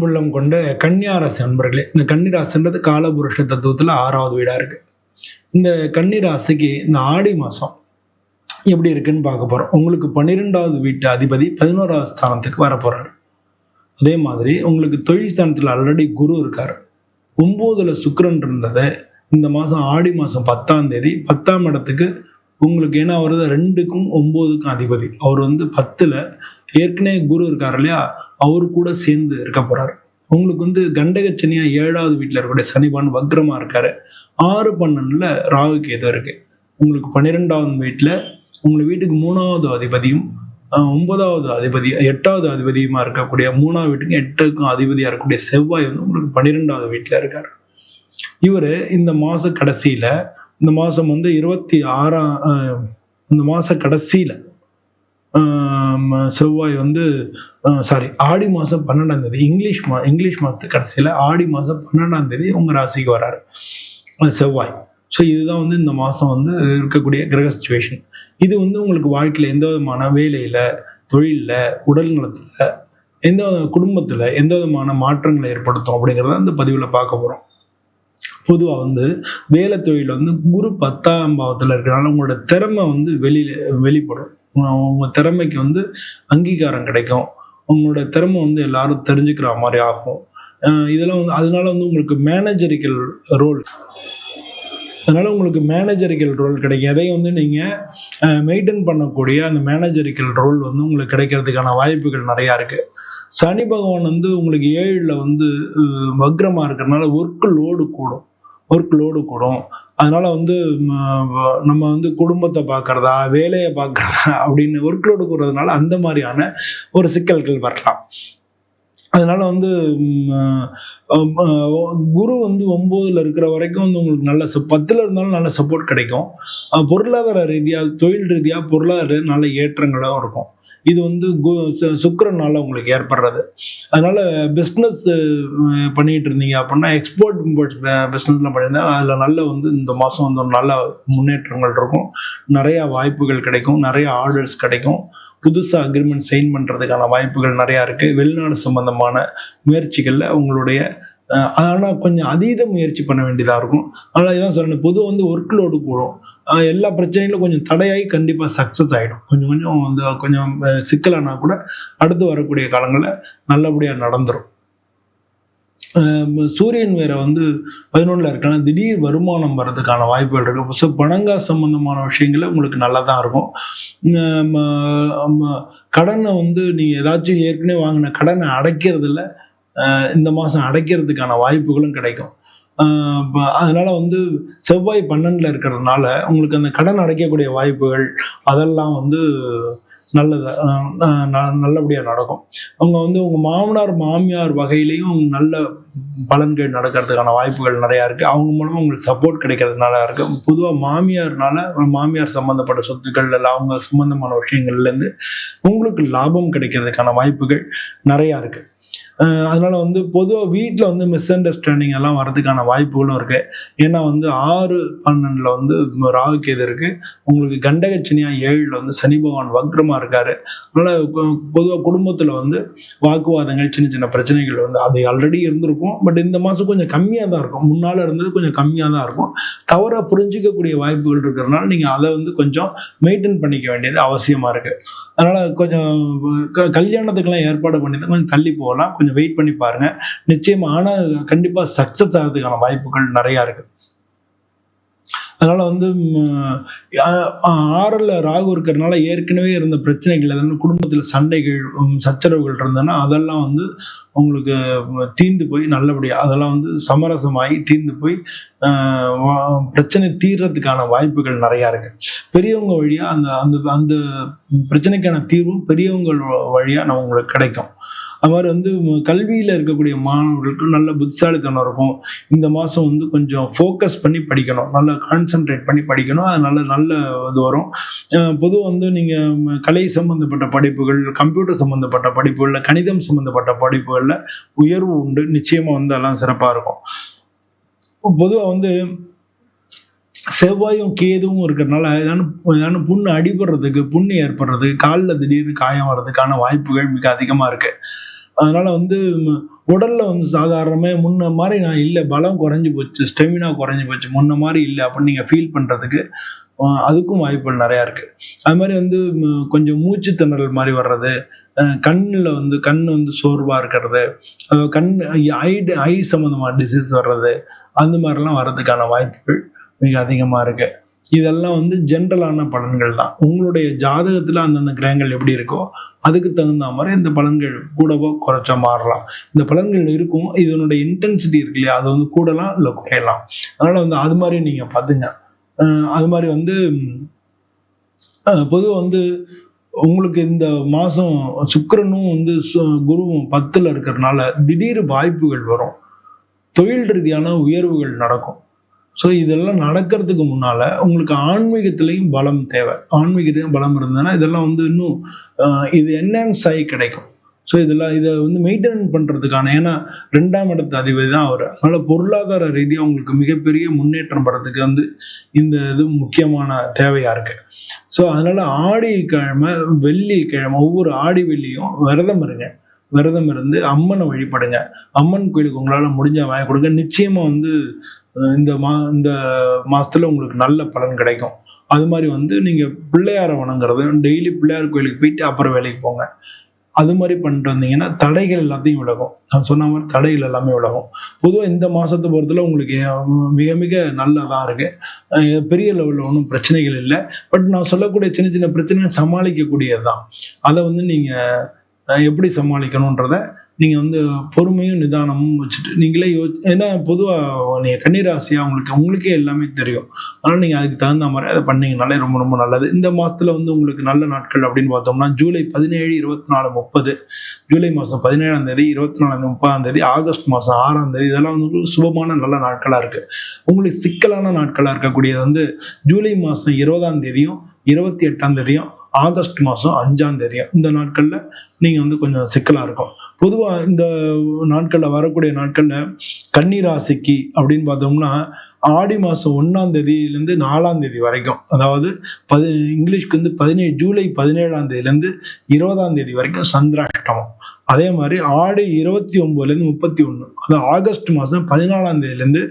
அன்புள்ளம் கொண்ட கன்னியாராசி அன்பர்களே இந்த கன்னிராசின்றது காலபுருஷ தத்துவத்தில் ஆறாவது வீடாக இருக்கு. இந்த கன்னிராசிக்கு இந்த ஆடி மாதம் எப்படி இருக்குன்னு பார்க்க போகிறோம் உங்களுக்கு பன்னிரெண்டாவது வீட்டு அதிபதி பதினோராவது ஸ்தானத்துக்கு வர போகிறார் அதே மாதிரி உங்களுக்கு தொழில் ஸ்தானத்தில் ஆல்ரெடி குரு இருக்கார். ஒம்போதில் சுக்கரன் இருந்ததை இந்த மாதம் ஆடி மாதம் பத்தாம் தேதி பத்தாம் இடத்துக்கு உங்களுக்கு என்ன வருது? ரெண்டுக்கும் ஒம்போதுக்கும் அதிபதி. அவர் வந்து பத்தில் ஏற்கனவே குரு இருக்கார் இல்லையா? அவரு கூட சேர்ந்து இருக்க போறாரு. உங்களுக்கு வந்து கண்டகச்சனியா ஏழாவது வீட்டில் இருக்கக்கூடிய சனிபான் வக்ரமா இருக்காரு. ஆறு பன்னெண்டுல ராகு கேது இருக்கு. உங்களுக்கு பன்னிரெண்டாவது வீட்டில் உங்களை வீட்டுக்கு மூணாவது அதிபதியும் ஒன்பதாவது அதிபதி எட்டாவது அதிபதியுமா இருக்கக்கூடிய மூணாவது வீட்டுக்கும் எட்டுக்கும் அதிபதியா இருக்கக்கூடிய செவ்வாய் வந்து உங்களுக்கு பன்னிரெண்டாவது வீட்டில் இருக்காரு. இவர் இந்த மாத கடைசியில் இந்த மாதம் வந்து இருபத்தி ஆறாம் இந்த மாத கடைசியில் செவ்வாய் வந்து சாரி ஆடி மாதம் பன்னெண்டாம் தேதி இங்கிலீஷ் மா இங்கிலீஷ் மாதத்து கடைசியில் ஆடி மாதம் பன்னெண்டாம் தேதி உங்கள் ராசிக்கு வராரு. அது செவ்வாய். ஸோ இதுதான் வந்து இந்த மாதம் வந்து இருக்கக்கூடிய கிரக சுச்சுவேஷன் இது வந்து உங்களுக்கு வாழ்க்கையில் எந்த விதமான வேலையில் தொழிலில் உடல் நலத்தில் எந்த குடும்பத்தில் எந்த விதமான மாற்றங்களை ஏற்படுத்தும் அப்படிங்கிறத இந்த பதிவில் பார்க்க போகிறோம் பொதுவாக வந்து வேலை தொழில் வந்து குரு பத்தாம் பாவத்தில் இருக்கிறனால உங்களோட திறமை வந்து வெளியில் வெளிப்படும். உங்க- திறமைக்கு வந்து அங்கீகாரம் கிடைக்கும். உங்களோட திறமை வந்து எல்லாரும் தெரிஞ்சுக்கிற மாதிரி ஆகும். இதெல்லாம் வந்து அதனால வந்து உங்களுக்கு மேனேஜரிக்கல் ரோல் அதனால உங்களுக்கு மேனேஜரிக்கல் ரோல் கிடைக்கும். எதையும் வந்து நீங்கள் மெயின்டைன் பண்ணக்கூடிய அந்த மேனேஜரிக்கல் ரோல் வந்து உங்களுக்கு கிடைக்கிறதுக்கான வாய்ப்புகள் நிறையா இருக்கு. சனி பகவான் வந்து உங்களுக்கு ஏழில் வந்து வக்ரமாக இருக்கிறனால இருக்கிறதுனால ஒர்க் லோடு கூடும். ஒர்க் லோடு கூடும். அதனால வந்து நம்ம வந்து குடும்பத்தை பார்க்கறதா வேலையை பார்க்கறதா அப்படின்னு ஒர்க் லோடு கூடுறதுனால அந்த மாதிரியான ஒரு சிக்கல்கள் வரலாம். அதனால வந்து குரு வந்து ஒம்போதுல இருக்கிற வரைக்கும் வந்து உங்களுக்கு நல்ல ச- பத்துல இருந்தாலும் நல்ல சப்போர்ட் கிடைக்கும். பொருளாதார ரீதியாக தொழில் ரீதியாக பொருளாதார நல்ல ஏற்றங்களும் இருக்கும். இது வந்து சுக்கரனால உங்களுக்கு ஏற்படுறது. அதனால பிஸ்னஸ் பண்ணிட்டு இருந்தீங்க அப்படின்னா எக்ஸ்போர்ட் இம்போர்ட் பிஸ்னஸ்ல பண்ணியிருந்தா அதில் நல்ல வந்து இந்த மாதம் வந்து ஒரு நல்ல முன்னேற்றங்கள் இருக்கும். நிறைய வாய்ப்புகள் கிடைக்கும். நிறைய ஆர்டர்ஸ் கிடைக்கும். புதுசாக அக்ரிமெண்ட் சைன் பண்ணுறதுக்கான வாய்ப்புகள் நிறையா இருக்குது வெளிநாடு சம்பந்தமான முயற்சிகளில் உங்களுடைய ஆனால் கொஞ்சம் அதீத முயற்சி பண்ண வேண்டியதாக இருக்கும். அதனால் இதான் சொல்லணும் பொதுவாக வந்து ஒர்க் லோடு கூடும். எல்லா பிரச்சனைகளும் கொஞ்சம் தடையாகி கண்டிப்பாக சக்ஸஸ் ஆகிடும் கொஞ்சம் கொஞ்சம் வந்து கொஞ்சம் அஹ் சிக்கலானா கூட அடுத்து வரக்கூடிய காலங்களில் நல்லபடியாக நடந்துடும் சூரியன் வேற வந்து பதினொன்றில் இருக்கலாம் திடீர் வருமானம் வர்றதுக்கான வாய்ப்புகள் இருக்கு. ஸோ பணங்கா சம்பந்தமான விஷயங்கள உங்களுக்கு நல்லா தான் இருக்கும் கடனை வந்து நீங்கள் ஏதாச்சும் ஏற்கனவே வாங்கின கடனை அடைக்கிறதுல இந்த மாதம் அடைக்கிறதுக்கான வாய்ப்புகளும் கிடைக்கும். அதனால வந்து செவ்வாய் பன்னெண்டில் இருக்கிறதுனால உங்களுக்கு அந்த கடன் அடைக்கக்கூடிய வாய்ப்புகள் அதெல்லாம் வந்து நல்லது நல்லபடியாக நடக்கும். அவங்க வந்து உங்கள் மாமனார் மாமியார் வகையிலையும் நல்ல பலன்கள் நடக்கிறதுக்கான வாய்ப்புகள் நிறையா இருக்குது அவங்க மூலமாக உங்களுக்கு சப்போர்ட் கிடைக்கிறதுனால இருக்குது பொதுவாக மாமியார்னால மாமியார் சம்மந்தப்பட்ட சொத்துக்கள் இல்லை அவங்க சம்மந்தமான விஷயங்கள்லேருந்து உங்களுக்கு லாபம் கிடைக்கிறதுக்கான வாய்ப்புகள் நிறையா இருக்குது அதனால வந்து பொதுவாக வீட்டில் வந்து மிஸ் அண்டர்ஸ்டாண்டிங் எல்லாம் வரதுக்கான வாய்ப்புகளும் இருக்கு. ஏன்னா வந்து ஆறு பன்னெண்டில் வந்து ராகு கேது இருக்கு. உங்களுக்கு கண்டகச்சனியா ஏழில் வந்து சனி பகவான் வக்ரமா இருக்காரு. அதனால பொதுவாக குடும்பத்தில் வந்து வாக்குவாதங்கள் சின்ன சின்ன பிரச்சனைகள் வந்து அது ஆல்ரெடி இருந்திருக்கும். பட் இந்த மாதம் கொஞ்சம் கம்மியாக தான் இருக்கும். முன்னால் இருந்தது கொஞ்சம் கம்மியாக தான் இருக்கும். தவறாக புரிஞ்சிக்கக்கூடிய வாய்ப்புகள் இருக்கிறதுனால நீங்கள் அதை வந்து கொஞ்சம் மெயின்டைன் பண்ணிக்க வேண்டியது அவசியமாக இருக்கு. அதனால கொஞ்சம் கல்யாணத்துக்கெல்லாம் ஏற்பாடு பண்ணி தான் கொஞ்சம் தள்ளி போகலாம். கொஞ்சம் வெயிட் பண்ணி பாருங்க. நிச்சயம் ஆனால் கண்டிப்பாக சக்ஸஸ் ஆகிறதுக்கான வாய்ப்புகள் நிறையா இருக்கு. அதனால் வந்து ஆறில் ராகு இருக்கிறதுனால ஏற்கனவே இருந்த பிரச்சனைகள் எதனா குடும்பத்தில் சண்டைகள் சச்சரவுகள் இருந்ததுன்னா அதெல்லாம் வந்து உங்களுக்கு தீர்ந்து போய் நல்லபடியாக அதெல்லாம் வந்து சமரசமாகி தீர்ந்து போய் பிரச்சனை தீர்றதுக்கான வாய்ப்புகள் நிறையா இருக்கு. பெரியவங்க வழியாக அந்த அந்த அந்த பிரச்சனைக்கான தீர்வும் பெரியவங்க வழியாக நம்ம உங்களுக்கு கிடைக்கும். அது மாதிரி வந்து கல்வியில் இருக்கக்கூடிய மாணவர்களுக்கு நல்ல புத்திசாலித்தனம் இருக்கும். இந்த மாதம் வந்து கொஞ்சம் ஃபோக்கஸ் பண்ணி படிக்கணும். நல்லா கான்சென்ட்ரேட் பண்ணி படிக்கணும். அது நல்ல நல்ல இது வரும். பொதுவாக வந்து நீங்கள் கலை சம்பந்தப்பட்ட படிப்புகள் கம்ப்யூட்டர் சம்மந்தப்பட்ட படிப்புகளில் கணிதம் சம்மந்தப்பட்ட படிப்புகளில் உயர்வு உண்டு. நிச்சயமாக வந்து எல்லாம் சிறப்பாக இருக்கும். பொதுவாக வந்து செவ்வாயும் கேதுவும் இருக்கிறதுனால ஏதான ஏதான புண்ணு அடிபடுறதுக்கு புண்ணு ஏற்படுறதுக்கு காலில் திடீர்னு காயம் வர்றதுக்கான வாய்ப்புகள் மிக அதிகமாக இருக்கு. அதனால வந்து உடல்ல வந்து சாதாரணமே முன்ன மாதிரி நான் இல்லை பலம் குறைஞ்சி போச்சு ஸ்டெமினா குறைஞ்சி போச்சு முன்ன மாதிரி இல்லை அப்படின்னு நீங்கள் ஃபீல் பண்ணுறதுக்கு அதுக்கும் வாய்ப்புகள் நிறையா இருக்குது அது மாதிரி வந்து கொஞ்சம் மூச்சு திணறல் மாதிரி வர்றது கண்ணில் வந்து கண் வந்து சோர்வாக இருக்கிறது அதாவது கண் ஐ ஐ சம்மந்தமான டிசீஸ் வர்றது அந்த மாதிரிலாம் வர்றதுக்கான வாய்ப்புகள் மிக அதிகமாக இருக்கு. இதெல்லாம் வந்து ஜென்ரலான பலன்கள் தான். உங்களுடைய ஜாதகத்தில் அந்தந்த கிரகங்கள் எப்படி இருக்கோ அதுக்கு தகுந்த மாதிரி இந்த பலன்கள் கூடவோ குறைச்சோ மாறலாம். இந்த பலன்கள் இருக்கும் இதனுடைய இன்டென்சிட்டி இருக்கு இல்லையா அது வந்து கூடலாம் இல்லை குறையலாம். அதனால வந்து அது மாதிரி நீங்கள் பார்த்துங்க. அது மாதிரி வந்து பொதுவாக வந்து உங்களுக்கு இந்த மாதம் சுக்கரனும் வந்து சு- குருவும் பத்தில் இருக்கிறதுனால திடீர் வாய்ப்புகள் வரும். தொழில் ரீதியான உயர்வுகள் நடக்கும். ஸோ இதெல்லாம் நடக்கிறதுக்கு முன்னால உங்களுக்கு ஆன்மீகத்திலையும் பலம் தேவை. ஆன்மீகத்திலையும் பலம் இருந்ததுன்னா இதெல்லாம் வந்து இன்னும் இது என்னன்னு ஆகி கிடைக்கும். ஸோ இதெல்லாம் இதை வந்து மெயின்டைன் பண்ணுறதுக்கான ஏன்னா ரெண்டாம் இடத்து அதிபதி தான் அவர். அதனால் பொருளாதார ரீதியாக உங்களுக்கு மிகப்பெரிய முன்னேற்றம் படுறதுக்கு வந்து இந்த இது முக்கியமான தேவையாக இருக்கு. ஸோ அதனால் ஆடி கிழமை வெள்ளி கிழமை ஒவ்வொரு ஆடி வெள்ளியும் விரதம் இருங்க. விரதம் இருந்து அம்மனை வழிபடுங்க. அம்மன் கோயிலுக்கு உங்களால் முடிஞ்ச வாங்கி கொடுங்க. நிச்சயமா வந்து இந்த மா இந்த மாசத்துல உங்களுக்கு நல்ல பலன் கிடைக்கும். அது மாதிரி வந்து நீங்க பிள்ளையாரை வணங்குறது டெய்லி பிள்ளையார் கோயிலுக்கு போயிட்டு அப்புறம் வேலைக்கு போங்க. அது மாதிரி பண்ணிட்டு வந்தீங்கன்னா தடைகள் எல்லாத்தையும் விலகும். நான் சொன்ன மாதிரி தடைகள் எல்லாமே விலகும். பொதுவாக இந்த மாதத்தை பொறுத்தல உங்களுக்கு மிக மிக நல்லதாக இருக்கு. பெரிய லெவலில் ஒன்றும் பிரச்சனைகள் இல்லை. பட் நான் சொல்லக்கூடிய சின்ன சின்ன பிரச்சனைகள் சமாளிக்கக்கூடியது தான் அதை வந்து நீங்கள் எப்படி சமாளிக்கணுன்றத நீங்கள் வந்து பொறுமையும் நிதானமும் வச்சுட்டு நீங்களே யோ ஏன்னா பொதுவாக நீங்கள் கன்னிராசியாக உங்களுக்கு உங்களுக்கே எல்லாமே தெரியும். அதனால் நீங்கள் அதுக்கு தகுந்த மாதிரி அதை பண்ணிங்கனாலே ரொம்ப ரொம்ப நல்லது. இந்த மாதத்தில் வந்து உங்களுக்கு நல்ல நாட்கள் அப்படின்னு பார்த்தோம்னா ஜூலை பதினேழு இருபத்தி நாலு முப்பது. ஜூலை மாதம் பதினேழாம் தேதி இருபத்தி நாலாம் முப்பதாம் தேதி ஆகஸ்ட் மாதம் ஆறாம் தேதி இதெல்லாம் வந்து சுபமான நல்ல நாட்களாக இருக்குது உங்களுக்கு சிக்கலான நாட்களாக இருக்கக்கூடியது வந்து ஜூலை மாதம் இருபதாம் தேதியும் இருபத்தி எட்டாம் தேதியும் ஆகஸ்ட் மாதம் அஞ்சாம் தேதி. இந்த நாட்களில் நீங்கள் வந்து கொஞ்சம் சிக்கலாக இருக்கும். பொதுவாக இந்த நாட்களில் வரக்கூடிய நாட்களில் கன்னி ராசிக்கு அப்படின்னு பார்த்தோம்னா ஆடி மாதம் ஒன்றாம் தேதியிலேருந்து நாலாம் தேதி வரைக்கும் அதாவது பதி இங்கிலீஷ்க்கு வந்து பதினேழு ஜூலை பதினேழாம் தேதியிலேருந்து இருபதாம் தேதி வரைக்கும் சந்திராஷ்டமம். அதே மாதிரி ஆடி இருபத்தி ஒம்போதுலேருந்து முப்பத்தி ஒன்று அது ஆகஸ்ட் மாதம் பதினாலாம் தேதியிலேருந்து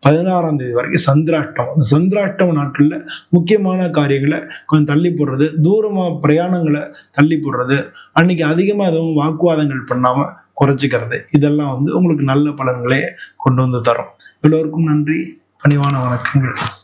பதினாறாம் தேதி வரைக்கும் சந்திராஷ்டமம். அந்த சந்திராஷ்டம நாட்களில் முக்கியமான காரியங்களை கொஞ்சம் தள்ளி போடுறது தூரமாக பிரயாணங்களை தள்ளி போடுறது அன்னைக்கு அதிகமாக எதுவும் வாக்குவாதங்கள் பண்ணாமல் குறைச்சிக்கிறது இதெல்லாம் வந்து உங்களுக்கு நல்ல பலன்களே கொண்டு வந்து தரும். எல்லோருக்கும் நன்றி. பணிவான வணக்கங்கள்